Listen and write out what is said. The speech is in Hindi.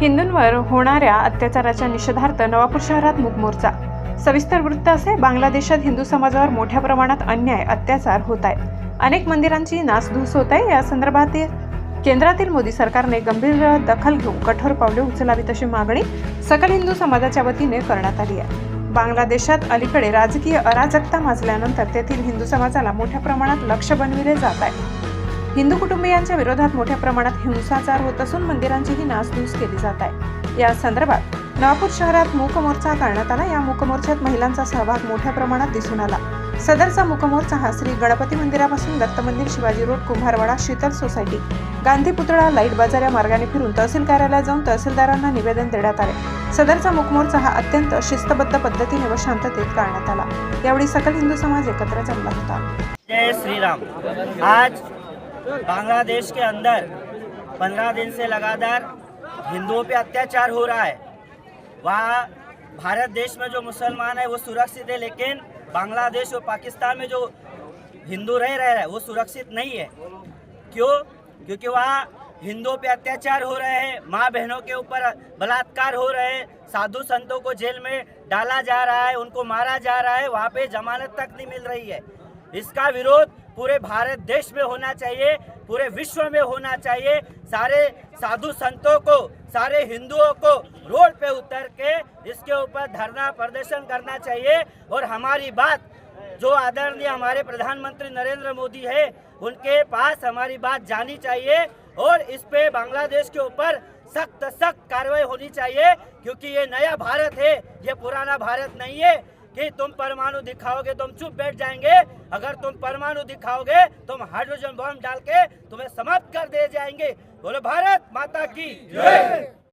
हिंदूंवर होणाऱ्या अत्याचाराच्या निषेधार्थ नवापूर शहरात मूक मोर्चा. सविस्तर वृत्त असे बांगलादेशात हिंदू समाजावर मोठ्या प्रमाणात अन्याय अत्याचार होत आहे अनेक मंदिरांची नासधूस होत आहे. या संदर्भातील केंद्रातील मोदी सरकारने गंभीर दखल घेऊन कठोर पावले उचलावीत अशी मागणी सकल हिंदू समाजाच्या वतीने करण्यात आली आहे. बांगलादेशात अलीकडे राजकीय अराजकता माजल्यानंतर तेथील हिंदू समाजाला मोठ्या प्रमाणात लक्ष बनविले जात आहे. हिंदू कुटुंबियांच्या विरोधात मोठ्या प्रमाणात हिंसाचार होत असून मंदिरांचीही नासधूस केली जात आहे. या संदर्भात नवापूर शहरात मूक मोर्चा करण्यात आला. या मूकमोर्चात महिलांचा सहभाग मोठ्या प्रमाणात दिसून आला. सदरचा मुखमोर्चा हा श्री गणपती मंदिरापासून दत्त मंदिर शिवाजी रोड कुंभारवाडा शीतल सोसायटी गांधी पुतळा लाइट बाजार या मार्गाने फिरून तहसील कार्यालयात जाऊन तहसीलदारांना निवेदन देण्यात आले. सदरचा मुखमोर्चा हा अत्यंत शिस्तबद्ध पद्धतीने व शांततेत करण्यात आला. यावेळी सकल हिंदू समाज एकत्र जमला होता. जय श्री राम आज बांग्लादेश के अंदर पंद्रह दिन से लगातार हिंदुओं पे अत्याचार हो रहा है। वहाँ भारत देश में जो मुसलमान है, वो सुरक्षित है, लेकिन बांग्लादेश और पाकिस्तान में जो हिंदू रह रहे हैं, वो सुरक्षित नहीं है। क्यों? क्योंकि वहाँ हिंदुओं पे अत्याचार हो रहे हैं माँ बहनों के ऊपर बलात्कार हो रहे हैं, साधु संतों को जेल में डाला जा रहा है, उनको मारा जा रहा है, वहाँ पे जमानत तक नहीं मिल रही है। इसका विरोध पूरे भारत देश में होना चाहिए, पूरे विश्व में होना चाहिए। सारे साधु संतों को, सारे हिंदुओं को रोड पे उतर के इसके ऊपर धरना प्रदर्शन करना चाहिए। और हमारी बात, जो आदरणीय हमारे प्रधानमंत्री नरेंद्र मोदी है, उनके पास हमारी बात जानी चाहिए और इस पे बांग्लादेश के ऊपर सख्त सख्त कार्रवाई होनी चाहिए, क्योंकि ये नया भारत है, ये पुराना भारत नहीं है। कि तुम परमाणु दिखाओगे, तुम चुप बैठ जाएँगे। अगर तुम परमाणु दिखाओगे, तुम हाइड्रोजन बॉम्ब डाल के तुम्हें समाप्त कर दे जाएँगे। बोले भारत माता की